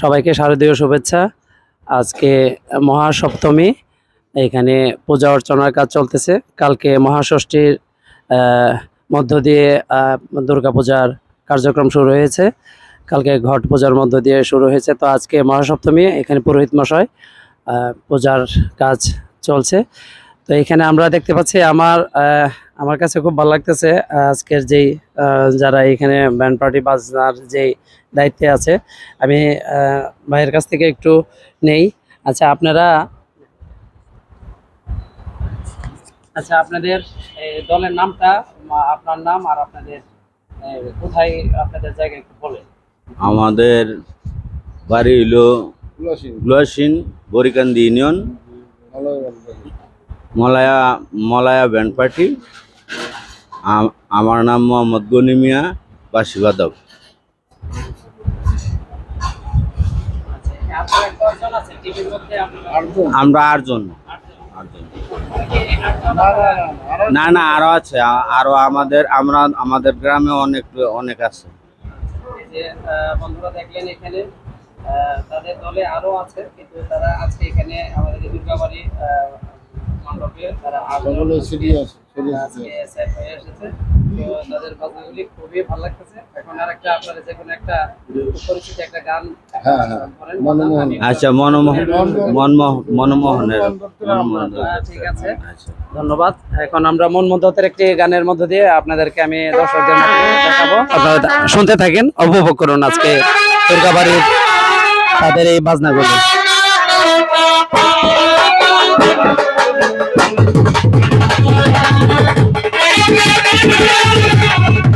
সবাইকে শারদীয় শুভেচ্ছা। আজকে মহাসপ্তমী, এখানে পূজা অর্চনার কাজ চলতেছে। কালকে মহাষষ্ঠীর মধ্য দিয়ে দুর্গাপূজার কার্যক্রম শুরু হয়েছে। কালকে ঘট পূজার মধ্য দিয়ে শুরু হয়েছে। তো আজকে মহাসপ্তমী, এখানে পুরোহিত মশাই পূজার কাজ চলছে। তো এখানে আমরা দেখতে পাচ্ছি আমার আহ, আমার কাছে খুব ভালো লাগতেছে আজকের যেই আহ, যারা এখানে ব্যান্ড পার্টি বাজনার যেই দায়িত্বে আছে আমি আহ, ভাইয়ের কাছ থেকে একটু নেই। আচ্ছা আপনারা আচ্ছা আপনাদের এই, দলের নামটা আপনার নাম আর আপনাদের কোথায় আপনাদের জায়গা একটু বলেন। আমাদের বাড়ি হইল গুলাসিন বরিকান্দি ইউনিয়ন। মলায়া মলায়া ব্যান্ড পার্টি। আমার নাম মোহাম্মদ গনি মিয়া বাসি বাদক আপনারা কয়জন আছে টিভির মধ্যে আপনারা আমরা আটজন। না না, আরও আছে আরও আমাদের, আমরা, আমাদের গ্রামে অনেক অনেক আছে। বন্ধুরা দেখলেন এখানে তাদের দলে আরও আছে, কিন্তু তারা আজকে এখানে আমাদের দুর্গাবাড়ি হয়ে এসেছে। তো তাদের বাজনাগুলি খুবই ভালো লাগতেছে। এখন আর একটা আপনারা যে কোনো একটা পরিচিত একটা গান হ্যাঁ, হ্যাঁ। মনমোহন। আচ্ছা মনমোহন। মনমোহন মনমোহনের ঠিক আছে। আচ্ছা। ধন্যবাদ। এখন আমরা মন মধ্যতের একটি গানের মধ্য দিয়ে আপনাদেরকে আমি দর্শকদের দেখাবো। আপনারা শুনতে থাকেন উপভোগ করুন আজকে দুর্গাবাড়ির তাদের এই বাজনাগুলো। Thank you.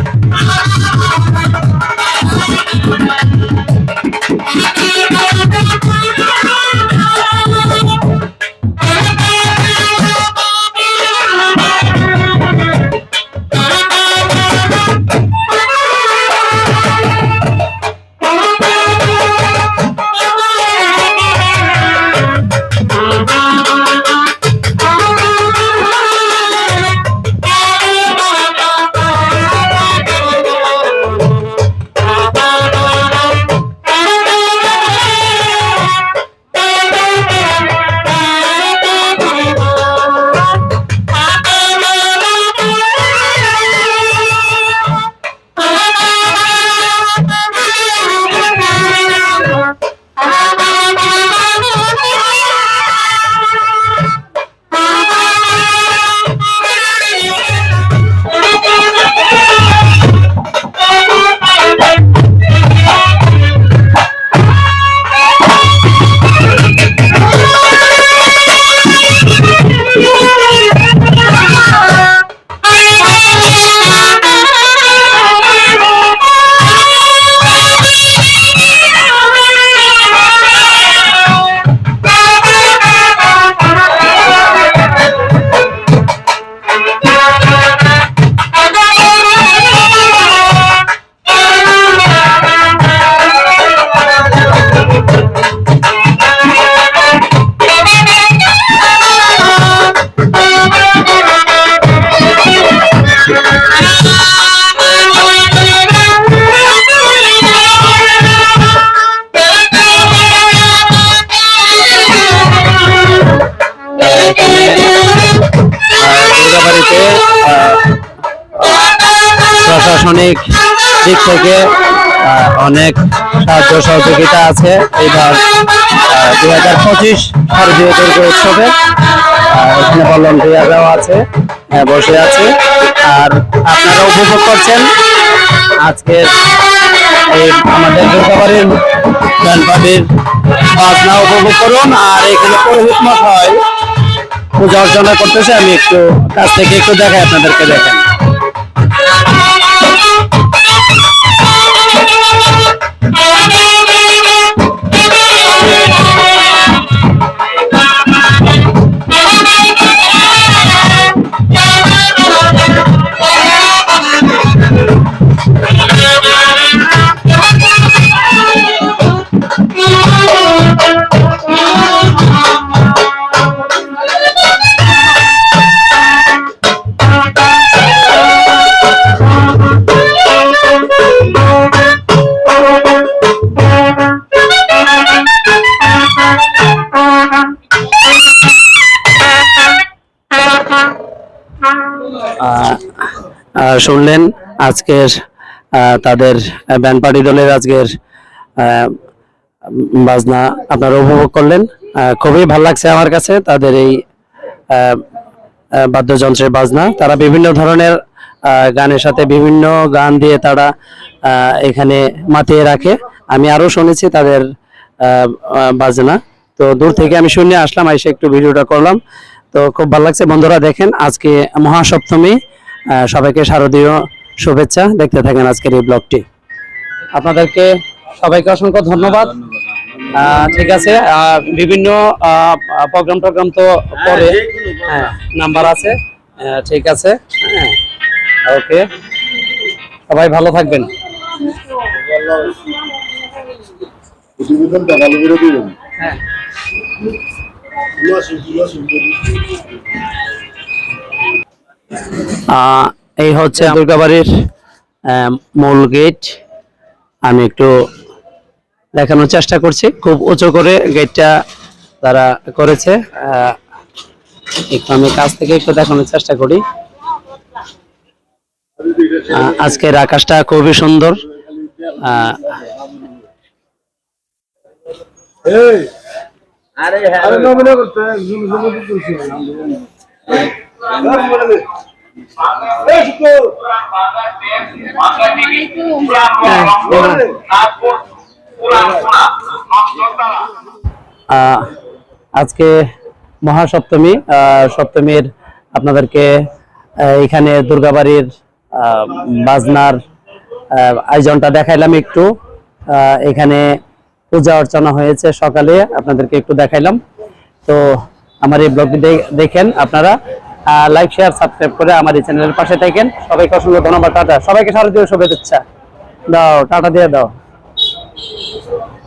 দুর্গাবাড়িতে প্রশাসনিক দিক থেকে অনেক সাহায্য সহযোগিতা আছে এবার দুই হাজার পঁচিশ শারদীয় দুর্গ উৎসবে। এখানে ভলেন্টিয়াররাও আছে আহ, বসে আছে। আর আপনারা উপভোগ করছেন আজকের এই আমাদের দুর্গাবাড়ির গানপাটির বাজনা উপভোগ করুন। আর এখানে পুরোহিত মশাই পূজা অর্চনা করতেছে আমি একটু কাছ থেকে একটু দেখাই আপনাদেরকে দেখেন। শুনলেন আজকের তাদের ব্যান্ড পার্টি দলের আজকের বাজনা আপনারা উপভোগ করলেন। খুবই ভালো লাগছে আমার কাছে তাদের এই বাদ্যযন্ত্রের বাজনা। তারা বিভিন্ন ধরনের গানের সাথে বিভিন্ন গান দিয়ে তারা এখানে মাতিয়ে রাখে। আমি আরও শুনেছি তাদের বাজনা। তো দূর থেকে আমি শুনে আসলাম, এসে একটু ভিডিওটা করলাম। তো খুব ভালো লাগছে। বন্ধুরা দেখেন আজকে মহাসপ্তমী সবাইকে শারদীয় শুভেচ্ছা। দেখতে থাকেন আজকের এই ব্লগটি। আপনাদেরকে সবাইকে অসংখ্য ধন্যবাদ। ঠিক আছে বিভিন্ন প্রোগ্রাম টোগ্রাম তো পরে হ্যাঁ নাম্বার আছে। ঠিক আছে হ্যাঁ ওকে। সবাই ভালো থাকবেন। হ্যাঁ। এই হচ্ছে দুর্গাবাড়ির মূল গেট। আমি একটু দেখানোর চেষ্টা করছি। খুব উঁচু করে গেটটা তারা করেছে। একটু আমি কাছ থেকে একটু দেখানোর চেষ্টা করি। আজকের আকাশটা খুবই সুন্দর। আহ, এই আরে নমিনা করতে জুম জুম করতে আহ, আজকে মহাসপ্তমী আহ, সপ্তমীর আপনাদেরকে এখানে দুর্গাবাড়ির বাজনার আয়োজনটা দেখাইলাম একটু। আহ, এখানে পূজা অর্চনা হয়েছে সকালে, আপনাদেরকে একটু দেখাইলাম। তো আমার এই ব্লগটি দেখেন আপনারা লাইক শেয়ার সাবস্ক্রাইব করে আমার এই চ্যানেলের পাশে থাকেন। সবাইকে অসংখ্য ধন্যবাদ, টাটা। সবাইকে শারদীয় শুভেচ্ছা। দাও, টাটা দিয়ে দাও।